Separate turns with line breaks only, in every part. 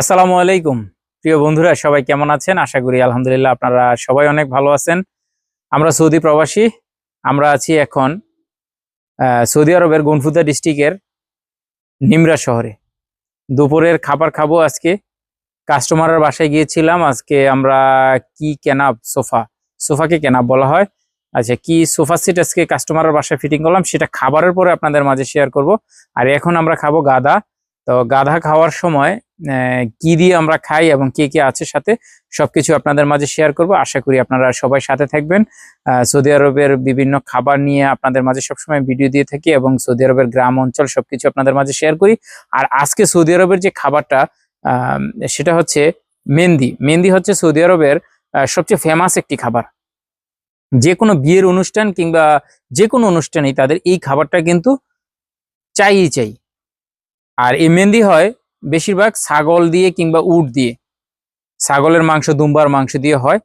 আসসালামু আলাইকুম। প্রিয় বন্ধুরা, সবাই কেমন আছেন? আশা করি আলহামদুলিল্লাহ আপনারা সবাই অনেক ভালো আছেন। আমরা সৌদি প্রবাসী, আমরা আছি এখন সৌদি আরবের গনফুদা ডিস্ট্রিক্টের নিমরা শহরে। দুপুরের খাবার খাব আজকে। কাস্টমারের বাসায় গিয়েছিলাম, আজকে আমরা কি কেনাব? সোফা। সোফাকে কেনাব বলা হয়। আচ্ছা কি সোফা সেট আজকে কাস্টমারের বাসায় ফিটিং করলাম, সেটা খাবারের পরে আপনাদের মাঝে শেয়ার করব। আর এখন আমরা খাব গাদা। তো গাধা খাওয়ার সময় কি দিয়ে আমরা খাই এবং কে কে আছে সাথে, সবকিছু আপনাদের মাঝে শেয়ার করব। আশা করি আপনারা সবাই সাথে থাকবেন। সৌদি আরবের বিভিন্ন খাবার নিয়ে আপনাদের মাঝে সবসময় ভিডিও দিয়ে থাকি এবং সৌদি আরবের গ্রাম অঞ্চল সবকিছু আপনাদের মাঝে শেয়ার করি। আর আজকে সৌদি আরবের যে খাবারটা সেটা হচ্ছে মেহেন্দি। মেহেন্দি হচ্ছে সৌদি আরবের সবচেয়ে ফেমাস একটি খাবার। যে কোনো বিয়ের অনুষ্ঠান কিংবা যে কোনো অনুষ্ঠানেই তাদের এই খাবারটা কিন্তু চাইই চাই। আর এই মেহেন্দি হয় বেশিরভাগ ছাগল দিয়ে কিংবা উট দিয়ে। ছাগলের মাংস, দুম্বার মাংস দিয়ে হয়।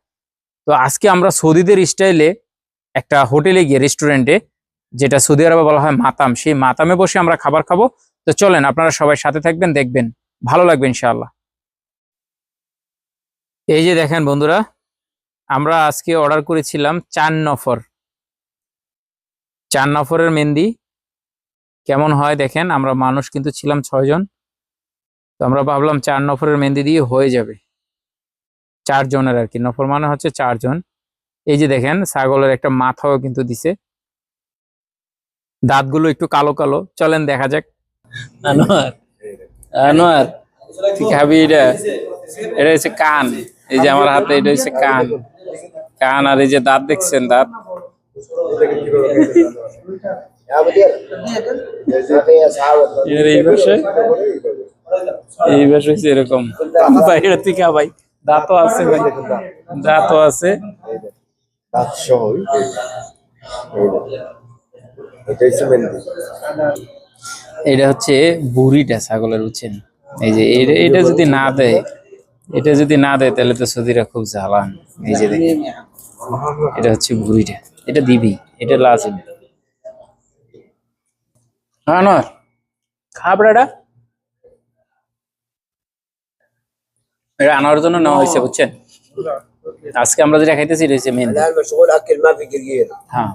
তো আজকে আমরা সৌদিদের স্টাইলে একটা হোটেলে গিয়ে, রেস্টুরেন্টে, যেটা সৌদি আরবে বলা হয় মাতাম, সেই মাতামে বসে আমরা খাবার খাব। তো চলেন, আপনারা সবাই সাথে থাকবেন, দেখবেন। ভালো লাগবে, ইনশাআল্লাহ। এই যে দেখেন বন্ধুরা, আমরা আজকে অর্ডার করেছিলাম চার নফর। চার নফরের মেহেন্দি। কেমন হয় দেখেন, আমরা মানুষ কিন্তু ছিলাম ছয়জন তো আমরা ভাবলাম চার নফরের মেহেন্দি দিয়ে হয়ে যাবে। চারজনের আর কি, নফর মানে হচ্ছে চারজন এই যে দেখেন, ছাগলের একটা মাথাও কিন্তু দিছে। দাঁতগুলো একটু কালো কালো, চলেন দেখা যাক। আনোয়ার এটা? এটা হচ্ছে কান, এই যে আমার হাতে এটা হচ্ছে কান। কান আর এই যে দাঁত দেখছেন, দাঁত। এটা হচ্ছে বুড়িটা ছাগলের বুঝছেন এই যে এটা এটা যদি না দেয়, এটা যদি না দেয়, তাহলে তো সৌদিরা খুব জ্বালান। এই যে এটা হচ্ছে বুড়িটা। এটা দিবি, এটা লাজিম। হ্যাঁ নয় খাবড়াটা? এটা আনার জন্য নেওয়া হয়েছে বুঝছেন? আজকে আমরা যেটা খাইতেছি রয়েছে মেন হ্যাঁ।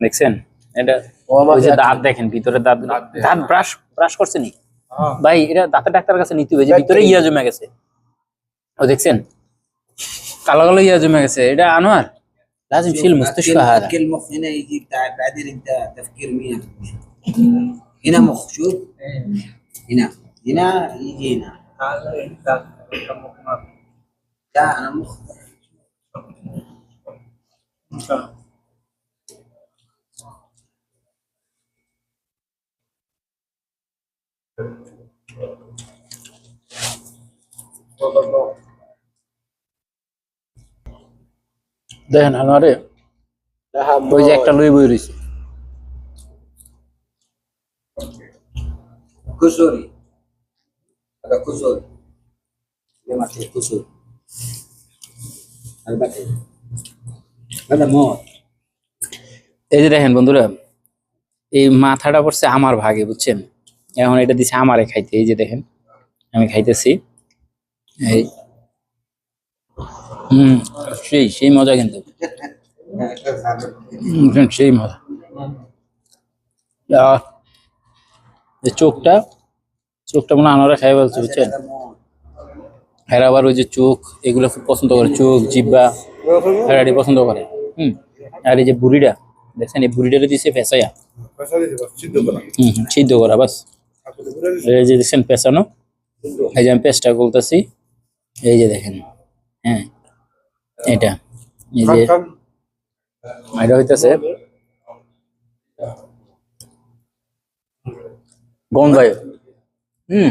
দেখছেন? এটা দাঁত। দেখেন ভিতরে দাঁত দাঁত ব্রাশ ব্রাশ করছেনি ভাই এটা দাঁতের কাছে ভিতরে ইয়া জমে গেছে। ও দেখছেন? কালো কালো ইয়া জমে গেছে। এটা আনোয়ার? لازم يشيل المستشفى هذا.
اكل المخ هنا يجي بعدين انت تفكير مين هنا مخ شوف. هنا. هنا يجي هنا. لا أنا مخ.
দেখেন আনোয়ারে ওই যে একটা লুই বই রয়েছে। এই যে দেখেন বন্ধুরা এই মাথাটা পড়ছে আমার ভাগে বুঝছেন? এখন এটা দিছে আমারে খাইতে এই যে দেখেন আমি খাইতেছি। এই হম সেই সেই মজা কিন্তু। সেই মজা। চোখটা চোখটা মনে আনারা খাই বলছে বুঝছেন? এরা আবার ওই যে চোখ এগুলো খুব পছন্দ করে। চোখ জিব্বা এরা এটি পছন্দ করে। হুম আর এই যে বুড়িটা দেখছেন এই বুড়িটা দিছে ফেসাইয়া হুম হুম, সিদ্ধ করা বাস। এই যে দেখছেন পেঁচানো। এই যে আমি পেঁচটা বলতেছি এই যে দেখেন হ্যাঁ। এটা এই যে এটা হইতেছে। গন্ধ হয় হুম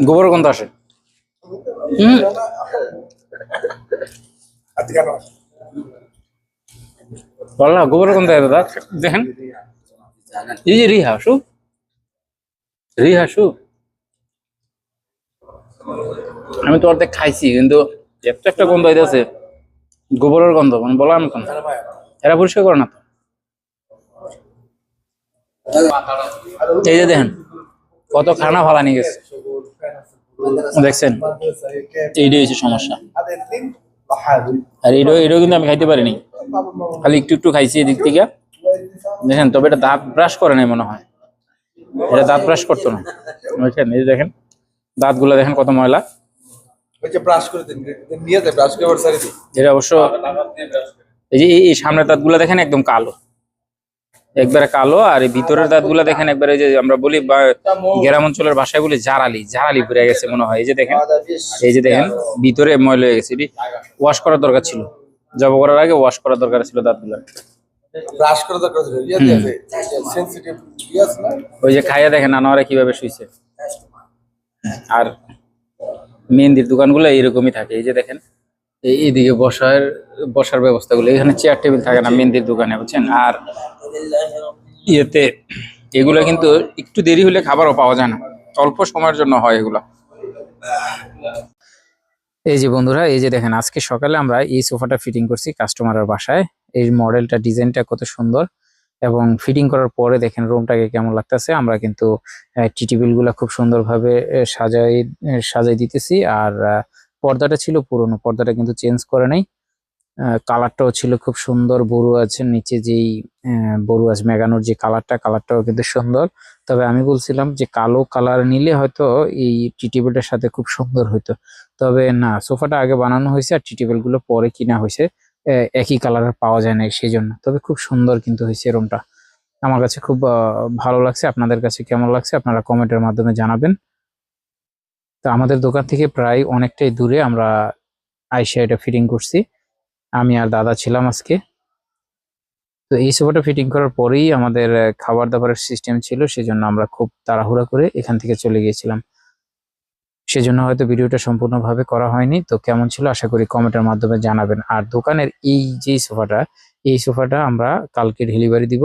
গোবর গন্ধ আসে। হুম। বললা গোবর গন্ধ দাদা দেখেন। এই যে রিহা শু রিহা শু আমি তো অর্ধেক খাইছি কিন্তু একটা একটা গন্ধ হইতেছে। গোবরের গন্ধ মানে বলো আমি কোন এরা পরিষ্কার করে না তো? এই যে দেখেন, কত খানা ফালানি গেছে। দেখছেন? এইটাই হচ্ছে সমস্যা। আর এইটা এটাও কিন্তু আমি খাইতে পারিনি। খালি একটু একটু খাইছি এদিক থেকে। দেখেন, তবে এটা দাঁত ব্রাশ করে নাই মনে হয়। এটা দাঁত ব্রাশ করতো না। বুঝছেন? এই দেখেন, দাঁতগুলো দেখেন কত ময়লা। এটা অবশ্য এই যে এই সামনের দেখেন একদম কালো। একবারে কালো আর দেখেন যে আমরা বলি গ্রাম অঞ্চলের বলি গেছে মনে হয়। এই যে দেখেন এই যে দেখেন ভিতরে ময়লা হয়ে গেছে। ওয়াশ করার দরকার ছিল। জব করার আগে ওয়াশ করার দরকার ছিল দাঁতগুলা ওই যে খাইয়া দেখেন আনোয়ারা কীভাবে শুইছে। আর মেহেন্দির দোকানগুলো এইরকমই থাকে এই যে দেখেন। এই এইদিকে বসার বসার ব্যবস্থাগুলো এখানে চেয়ার টেবিল থাকে না মেহেন্দির দোকানে বুঝছেন? আর ইয়েতে এগুলো কিন্তু একটু দেরি হলে খাবারও পাওয়া যায় না অল্প সময়ের জন্য হয় এগুলো। এই যে বন্ধুরা এই যে দেখেন আজকে সকালে আমরা এই সোফাটা ফিটিং করছি কাস্টমারের বাসায়। এই মডেলটা ডিজাইনটা কত সুন্দর। এবং ফিটিং করার পরে দেখেন রুমটাকে কেমন লাগতেছে। আমরা কিন্তু টি টেবিলগুলা খুব সুন্দরভাবে সাজাই সাজাই দিতেছি। আর পর্দাটা ছিল পুরনো, পর্দাটা কিন্তু চেঞ্জ করে নাই। কালারটাও ছিল খুব সুন্দর বড়ু আছে, নিচে যেই বড়ু আছে মেগানোর যে কালারটা কালারটাও কিন্তু সুন্দর। তবে আমি বলছিলাম যে কালো কালার নিলে হয়তো এই টি টেবিলটার সাথে খুব সুন্দর হইতো। তবে না, সোফাটা আগে বানানো হয়েছে আর টি টেবিলগুলো পরে কিনা হয়েছে। একই কালারের পাওয়া যায় না সেই জন্য তবে খুব সুন্দর কিন্তু হয়েছে রুমটা আমার কাছে খুব ভালো লাগছে। আপনাদের কাছে কেমন লাগছে আপনারা কমেন্টের মাধ্যমে জানাবেন। তো আমাদের দোকান থেকে প্রায় অনেকটাই দূরে আমরা আইসা এটা ফিটিং করছি। আমি আর দাদা ছিলাম আজকে। তো এই সোফাটা ফিটিং করার পরেই আমাদের খাবার দাবারের সিস্টেম ছিল, সেজন্য আমরা খুব তাড়াহুড়া করে এখান থেকে চলে গিয়েছিলাম। সেজন্য হয়তো ভিডিওটা সম্পূর্ণভাবে করা হয়নি। তো কেমন ছিল আশা করি কমেন্টের মাধ্যমে জানাবেন। আর দোকানের এই যে সোফাটা এই সোফাটা আমরা কালকে ডেলিভারি দিব।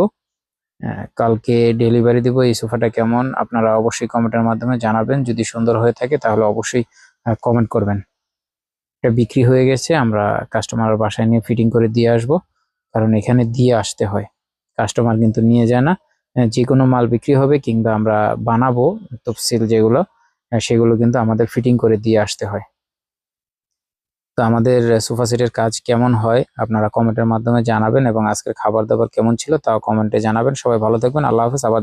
আহ, কালকে ডেলিভারি দিব। এই সোফাটা কেমন আপনারা অবশ্যই কমেন্টের মাধ্যমে জানাবেন। যদি সুন্দর হয়ে থাকে তাহলে অবশ্যই কমেন্ট করবেন। এটা বিক্রি হয়ে গেছে আমরা কাস্টমারের বাসায় নিয়ে ফিটিং করে দিয়ে আসব। কারণ এখানে দিয়ে আসতে হয়। কাস্টমার কিন্তু নিয়ে যায় না। যে কোনো মাল বিক্রি হবে কিংবা আমরা বানাবো তফসিল যেগুলো সেগুলো কিন্তু আমাদের ফিটিং করে দিয়ে আসতে হয়। তো আমাদের সোফা সেটের কাজ কেমন হয় আপনারা কমেন্টের মাধ্যমে জানাবেন এবং আজকের খাবার দাবার কেমন ছিল তাও কমেন্টে জানাবেন। সবাই ভালো থাকবেন, আল্লাহ হাফেজ, আবার